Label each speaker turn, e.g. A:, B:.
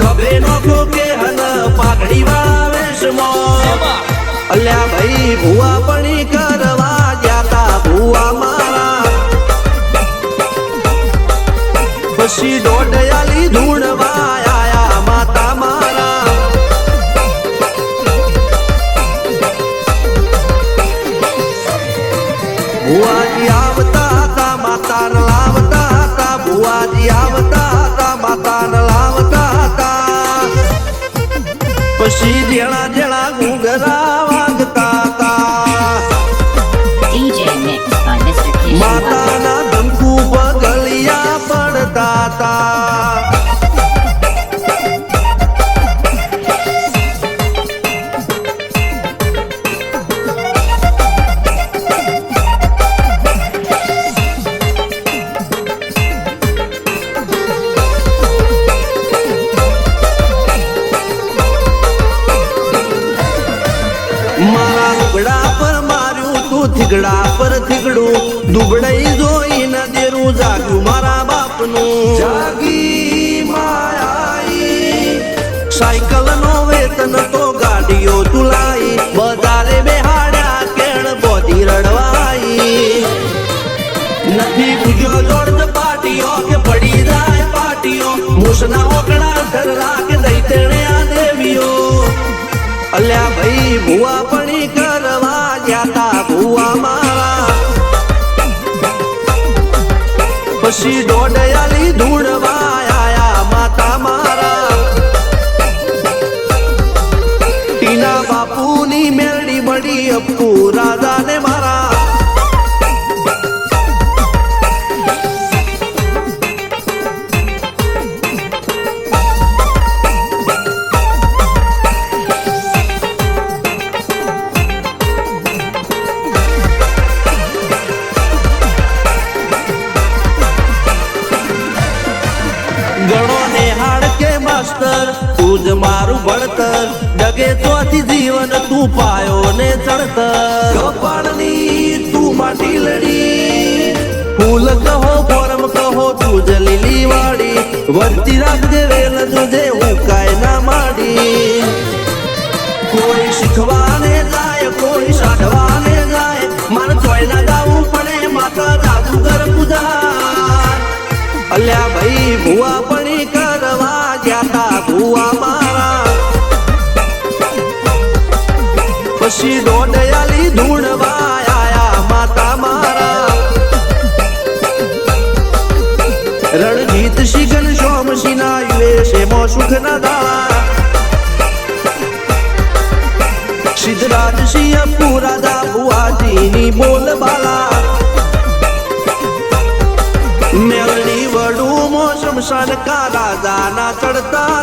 A: ખભે નોખો કે હન પાઘડી વાળા વેશમો અલ્યા ભાઈ, ભુવા પણી કરવા ગયા તા, ભુવા મારા. પછી દોડયાલી ધૂણવા આયા માતા મારા. ભુવાજી આવતા હતા માતા લાવતા હતા, ભુવાજી આવતા
B: 西天啦，
A: 天啦，五哥啦。મારા લુગડા પર માર્યું તું થીગડા પર થીગડું. દુબડાઈ જોઈને દેરું જાગ્યું મારા બાપનું. જાગી માયાઈ. સાયકલ નો વેતન તો ગાડીઓ તુલાઈ બજારે બેહાડ્યા કેણ બોધી રડવાઈ. નથી પૂજ્યો જોડ પાટીઓ કે પડી જાય પાટીઓ. મૂસના ઓકડા ધરરા અલ્યા ભાઈ, ભુવા પણી કરવા જાતા ભુવા મારા. પછી દોડયાલી ધૂણવા આયા માતા મારા. ટીના બાપુની મેરડી બડી અપ્પુ ગણો ને હાડ કે માસ્ટર તું જ મારું ભણતર ડગે તોથી જીવન તું પાયો ને ચડતર. કપાળની તું માટી લડી. ફૂલ કહો ફોરમ કહો તું જ લીલી વાડી વરતી રાખજે વેલ તુજે ભાઈ ભુવા પણી કરવા જાતા ભુવા મારા. પછી દોડયાલી ધૂણવા આયા માતા મારા. રણજીત શિગન સોમ સિના યુએસે મો સુખ ના દાળા સિદ્ધરાજ સિંહ પુરા દા ભુવાજીની બોલ બાલા વડું મોસમ સનકા રાજાના ચડતા